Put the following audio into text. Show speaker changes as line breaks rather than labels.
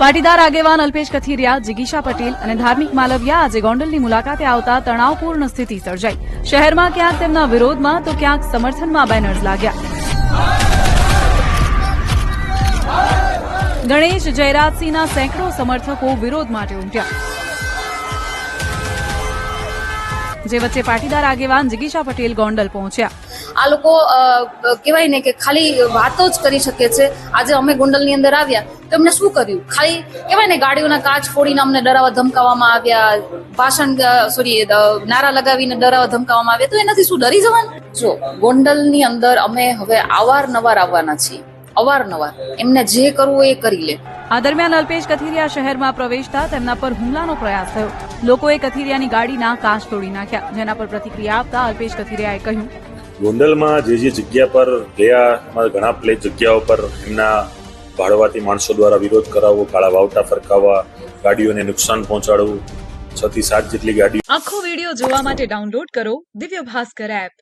પાટીદાર આગેવાન અલ્પેશ કથિરિયા, જિગીશા પટેલ અને ધાર્મિક માલવિયા આજે ગોંડલની મુલાકાતે આવતા તણાવપૂર્ણ સ્થિતિ સર્જાઈ. શહેરમાં ક્યાંક તેમના વિરોધમાં તો ક્યાંક સમર્થનમાં બેનર્સ લાગ્યા. ગણેશ જયરાજસિંહના સેંકડો સમર્થકો વિરોધ માટે ઉમટ્યા. જે વચ્ચે પાટીદાર આગેવાન જિગીશા પટેલ ગોંડલ પહોંચ્યા.
આ લોકો કહેવાય ને કે ખાલી વાતો જ કરી શકે છે. આજે અમે ગોંડલની અંદર આવ્યા. એમને શું કર્યું? ખાલી કહેવાય ને ગાડીઓના કાચ ફોડીને અમને ડરાવવા ધમકાવવામાં આવ્યા ભાષણ સોરી નારા લગાવીને ડરાવવા ધમકાવવામાં આવ્યા તો એનાથી શું ડરી જવાનું? જો ગોંડલની અંદર અમે હવે અવારનવાર આવવાના છીએ અવારનવાર. એમને જે કરવું એ કરી લે.
આ દરમિયાન અલ્પેશ કથિરિયા શહેરમાં પ્રવેશતા તેમના પર હુમલાનો પ્રયાસ થયો. લોકોએ કથિરિયાની ગાડીના કાચ તોડી નાખ્યા જેના પર પ્રતિક્રિયા આપતા અલ્પેશ કથિરિયાએ કહ્યું
ગોંડલમાં જે જે જગ્યા પર ગયા ઘણા પ્લે જગ્યાઓ પર એમના ભાડવાતી માણસો દ્વારા વિરોધ કરાવવો, કાળા વાવટા ફરકાવવા, ગાડીઓને નુકસાન પહોંચાડવું, છ થી સાત જેટલી ગાડી
આખો વિડિયો જોવા માટે ડાઉનલોડ કરો દિવ્ય ભાસ્કર એપ